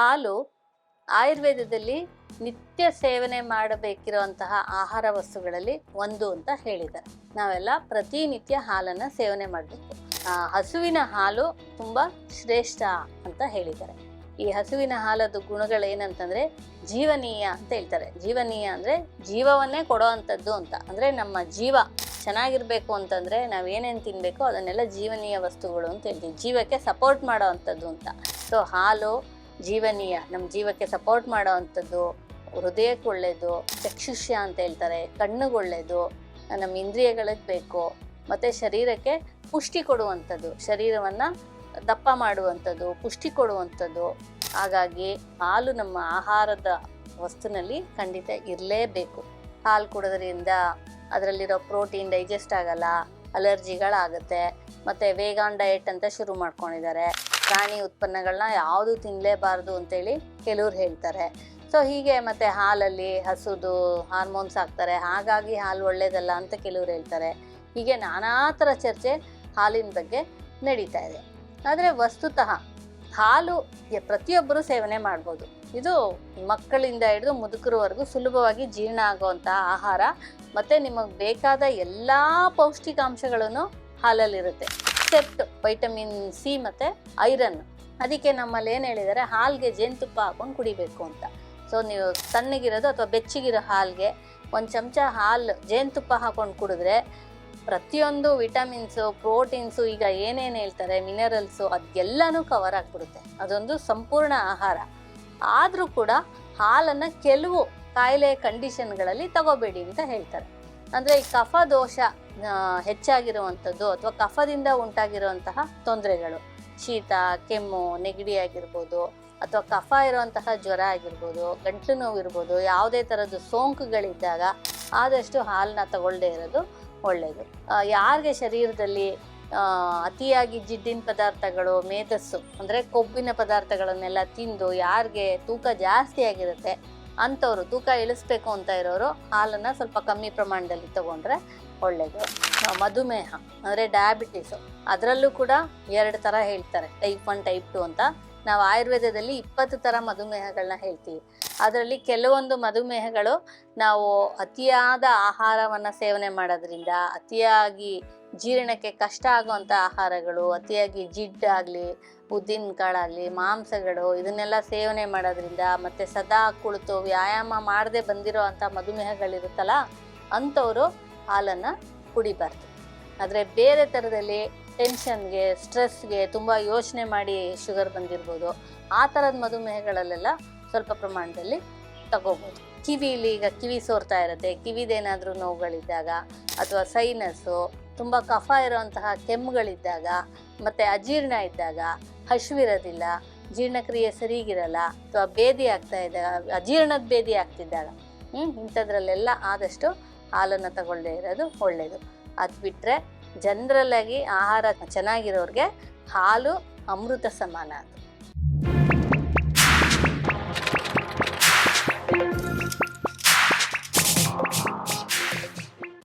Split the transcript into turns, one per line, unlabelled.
ಹಾಲು ಆಯುರ್ವೇದದಲ್ಲಿ ನಿತ್ಯ ಸೇವನೆ ಮಾಡಬೇಕಿರುವಂತಹ ಆಹಾರ ವಸ್ತುಗಳಲ್ಲಿ ಒಂದು ಅಂತ ಹೇಳಿದ್ದಾರೆ. ನಾವೆಲ್ಲ ಪ್ರತಿನಿತ್ಯ ಹಾಲನ್ನು ಸೇವನೆ ಮಾಡಬೇಕು. ಹಸುವಿನ ಹಾಲು ತುಂಬ ಶ್ರೇಷ್ಠ ಅಂತ ಹೇಳಿದ್ದಾರೆ. ಈ ಹಸುವಿನ ಹಾಲದ ಗುಣಗಳೇನಂತಂದರೆ ಜೀವನೀಯ ಅಂತ ಹೇಳ್ತಾರೆ. ಜೀವನೀಯ ಅಂದರೆ ಜೀವವನ್ನೇ ಕೊಡೋ ಅಂಥದ್ದು ಅಂತ. ಅಂದರೆ ನಮ್ಮ ಜೀವ ಚೆನ್ನಾಗಿರಬೇಕು ಅಂತಂದರೆ ನಾವು ಏನೇನು ತಿನ್ನಬೇಕು ಅದನ್ನೆಲ್ಲ ಜೀವನೀಯ ವಸ್ತುಗಳು ಅಂತ ಹೇಳ್ತೀವಿ. ಜೀವಕ್ಕೆ ಸಪೋರ್ಟ್ ಮಾಡೋ ಅಂಥದ್ದು ಅಂತ. ಸೊ ಹಾಲು ಜೀವನೀಯ ನಮ್ಮ ಜೀವಕ್ಕೆ ಸಪೋರ್ಟ್ ಮಾಡೋ ಅಂಥದ್ದು, ಹೃದಯಕ್ಕೆ ಒಳ್ಳೆಯದು ಚಕ್ಷುಷ್ಯ ಅಂತ ಹೇಳ್ತಾರೆ, ಕಣ್ಣಿಗೆ ಒಳ್ಳೇದು ನಮ್ಮ ಇಂದ್ರಿಯಗಳಿಗೆ ಬೇಕು, ಮತ್ತು ಶರೀರಕ್ಕೆ ಪುಷ್ಟಿ ಕೊಡುವಂಥದ್ದು, ಶರೀರವನ್ನು ದಪ್ಪ ಮಾಡುವಂಥದ್ದು, ಪುಷ್ಟಿ ಕೊಡುವಂಥದ್ದು. ಹಾಗಾಗಿ ಹಾಲು ನಮ್ಮ ಆಹಾರದ ವಸ್ತುನಲ್ಲಿ ಖಂಡಿತ ಇರಲೇಬೇಕು. ಹಾಲು ಕುಡೋದ್ರಿಂದ ಅದರಲ್ಲಿರೋ ಪ್ರೋಟೀನ್ ಡೈಜೆಸ್ಟ್ ಆಗಲ್ಲ ಅಲರ್ಜಿಗಳಾಗುತ್ತೆ ಮತ್ತು ವೇಗಾನ್ ಡಯಟ್ ಅಂತ ಶುರು ಮಾಡ್ಕೊಂಡಿದ್ದಾರೆ. ಪ್ರಾಣಿ ಉತ್ಪನ್ನಗಳನ್ನ ಯಾವುದು ತಿನ್ನಲೇಬಾರ್ದು ಅಂತೇಳಿ ಕೆಲವ್ರು ಹೇಳ್ತಾರೆ. ಸೊ ಹೀಗೆ ಮತ್ತೆ ಹಾಲಲ್ಲಿ ಹಸುದು ಹಾರ್ಮೋನ್ಸ್ ಹಾಕ್ತಾರೆ. ಹಾಗಾಗಿ ಹಾಲು ಒಳ್ಳೇದಲ್ಲ ಅಂತ ಕೆಲವ್ರು ಹೇಳ್ತಾರೆ. ಹೀಗೆ ನಾನಾ ಥರ ಚರ್ಚೆ ಹಾಲಿನ ಬಗ್ಗೆ ನಡೀತಾ ಇದೆ. ಆದರೆ ವಸ್ತುತಃ ಹಾಲು ಪ್ರತಿಯೊಬ್ಬರೂ ಸೇವನೆ ಮಾಡ್ಬೋದು. ಇದು ಮಕ್ಕಳಿಂದ ಹಿಡಿದು ಮುದುಕರವರೆಗೂ ಸುಲಭವಾಗಿ ಜೀರ್ಣ ಆಗುವಂಥ ಆಹಾರ, ಮತ್ತು ನಿಮಗೆ ಬೇಕಾದ ಎಲ್ಲ ಪೌಷ್ಟಿಕಾಂಶಗಳನ್ನು ಹಾಲಲ್ಲಿರುತ್ತೆ. ಎಕ್ಸೆಪ್ಟ್ ವೈಟಮಿನ್ ಸಿ ಮತ್ತು ಐರನ್. ಅದಕ್ಕೆ ನಮ್ಮಲ್ಲಿ ಏನು ಹೇಳಿದ್ದಾರೆ ಹಾಲಿಗೆ ಜೇನುತುಪ್ಪ ಹಾಕೊಂಡು ಕುಡಿಬೇಕು ಅಂತ. ಸೊ ನೀವು ತಣ್ಣಗಿರೋದು ಅಥವಾ ಬೆಚ್ಚಗಿರೋ ಹಾಲಿಗೆ ಒಂದು ಚಮಚ ಹಾಲು ಜೇನುತುಪ್ಪ ಹಾಕೊಂಡು ಕುಡಿದ್ರೆ ಪ್ರತಿಯೊಂದು ವಿಟಮಿನ್ಸು, ಪ್ರೋಟೀನ್ಸು, ಈಗ ಏನೇನು ಹೇಳ್ತಾರೆ, ಮಿನರಲ್ಸು ಅದೆಲ್ಲನೂ ಕವರ್ ಆಗಿಬಿಡುತ್ತೆ. ಅದೊಂದು ಸಂಪೂರ್ಣ ಆಹಾರ. ಆದರೂ ಕೂಡ ಹಾಲನ್ನು ಕೆಲವು ಕಾಯಿಲೆ ಕಂಡೀಷನ್ಗಳಲ್ಲಿ ತಗೋಬೇಡಿ ಅಂತ ಹೇಳ್ತಾರೆ. ಅಂದರೆ ಈ ಕಫ ದೋಷ ಹೆಚ್ಚಾಗಿರುವಂಥದ್ದು ಅಥವಾ ಕಫದಿಂದ ಉಂಟಾಗಿರುವಂತಹ ತೊಂದರೆಗಳು. ಶೀತ, ಕೆಮ್ಮು, ನೆಗಡಿ ಆಗಿರ್ಬೋದು ಅಥವಾ ಕಫ ಇರುವಂತಹ ಜ್ವರ ಆಗಿರ್ಬೋದು, ಗಂಟ್ಲು ನೋವು ಇರ್ಬೋದು, ಯಾವುದೇ ಥರದ್ದು ಸೋಂಕುಗಳಿದ್ದಾಗ ಆದಷ್ಟು ಹಾಲನ್ನ ತಗೊಳ್ಳದೇ ಇರೋದು ಒಳ್ಳೆಯದು ಯಾರಿಗೆ ಶರೀರದಲ್ಲಿ ಅತಿಯಾಗಿ ಜಿಡ್ಡಿನ ಪದಾರ್ಥಗಳು, ಮೇಧಸ್ಸು ಅಂದರೆ ಕೊಬ್ಬಿನ ಪದಾರ್ಥಗಳನ್ನೆಲ್ಲ ತಿಂದು ಯಾರಿಗೆ ತೂಕ ಜಾಸ್ತಿ ಆಗಿರುತ್ತೆ ಅಂಥವ್ರು ತೂಕ ಇಳಿಸ್ಬೇಕು ಅಂತ ಇರೋರು, ಹಾಲನ್ನು ಸ್ವಲ್ಪ ಕಮ್ಮಿ ಪ್ರಮಾಣದಲ್ಲಿ ತಗೊಂಡ್ರೆ ಒಳ್ಳೆಯದು ಮಧುಮೇಹ, ಅಂದರೆ ಡಯಾಬಿಟಿಸು ಅದರಲ್ಲೂ ಕೂಡ ಎರಡು ಥರ ಹೇಳ್ತಾರೆ ಟೈಪ್ ಒನ್ ಟೈಪ್ ಟು ಅಂತ. ನಾವು ಆಯುರ್ವೇದದಲ್ಲಿ ಇಪ್ಪತ್ತು ಥರ ಮಧುಮೇಹಗಳನ್ನ ಹೇಳ್ತೀವಿ. ಅದರಲ್ಲಿ ಕೆಲವೊಂದು ಮಧುಮೇಹಗಳು ನಾವು ಅತಿಯಾದ ಆಹಾರವನ್ನು ಸೇವನೆ ಮಾಡೋದ್ರಿಂದ, ಅತಿಯಾಗಿ ಜೀರ್ಣಕ್ಕೆ ಕಷ್ಟ ಆಗುವಂಥ ಆಹಾರಗಳು, ಅತಿಯಾಗಿ ಜಿಡ್ಡಾಗಲಿ ಉದ್ದಿನ ಕಾಳಾಗಲಿ ಮಾಂಸಗಳು ಇದನ್ನೆಲ್ಲ ಸೇವನೆ ಮಾಡೋದ್ರಿಂದ ಮತ್ತು ಸದಾ ಕುಳಿತು ವ್ಯಾಯಾಮ ಮಾಡದೆ ಬಂದಿರೋ ಅಂಥ ಮಧುಮೇಹಗಳಿರುತ್ತಲ್ಲ, ಅಂಥವರು ಹಾಲನ್ನು ಕುಡಿಬಾರ್ದು. ಆದರೆ ಬೇರೆ ಥರದಲ್ಲಿ ಟೆನ್ಷನ್ಗೆ ಸ್ಟ್ರೆಸ್ಗೆ ತುಂಬ ಯೋಚನೆ ಮಾಡಿ ಶುಗರ್ ಬಂದಿರ್ಬೋದು. ಆ ಥರದ ಮಧುಮೇಹಗಳಲ್ಲೆಲ್ಲ ಸ್ವಲ್ಪ ಪ್ರಮಾಣದಲ್ಲಿ ತಗೋಬೋದು. ಕಿವಿಲಿ ಈಗ ಕಿವಿ ಸೋರ್ತಾ ಇರುತ್ತೆ. ಕಿವಿದೇನಾದರೂ ನೋವುಗಳಿದ್ದಾಗ ಅಥವಾ ಸೈನಸ್ಸು ತುಂಬ ಕಫ ಇರುವಂತಹ ಕೆಮ್ಮುಗಳಿದ್ದಾಗ ಮತ್ತು ಅಜೀರ್ಣ ಇದ್ದಾಗ ಹಸಿವಿರೋದಿಲ್ಲ ಜೀರ್ಣಕ್ರಿಯೆ ಸರಿಗಿರಲ್ಲ ಅಥವಾ ಬೇದಿ ಆಗ್ತಾ ಇದ್ದಾಗ, ಅಜೀರ್ಣದ ಬೇದಿ ಆಗ್ತಿದ್ದಾಗ ಹ್ಞೂ ಇಂಥದ್ರಲ್ಲೆಲ್ಲ ಆದಷ್ಟು ಹಾಲನ್ನು ತಗೊಳ್ಳದೇ ಇರೋದು ಒಳ್ಳೆಯದು ಅದು ಬಿಟ್ಟರೆ ಜನರಲ್ಲಾಗಿ ಆಹಾರ ಚೆನ್ನಾಗಿರೋರಿಗೆ ಹಾಲು ಅಮೃತ ಸಮಾನ ಅದು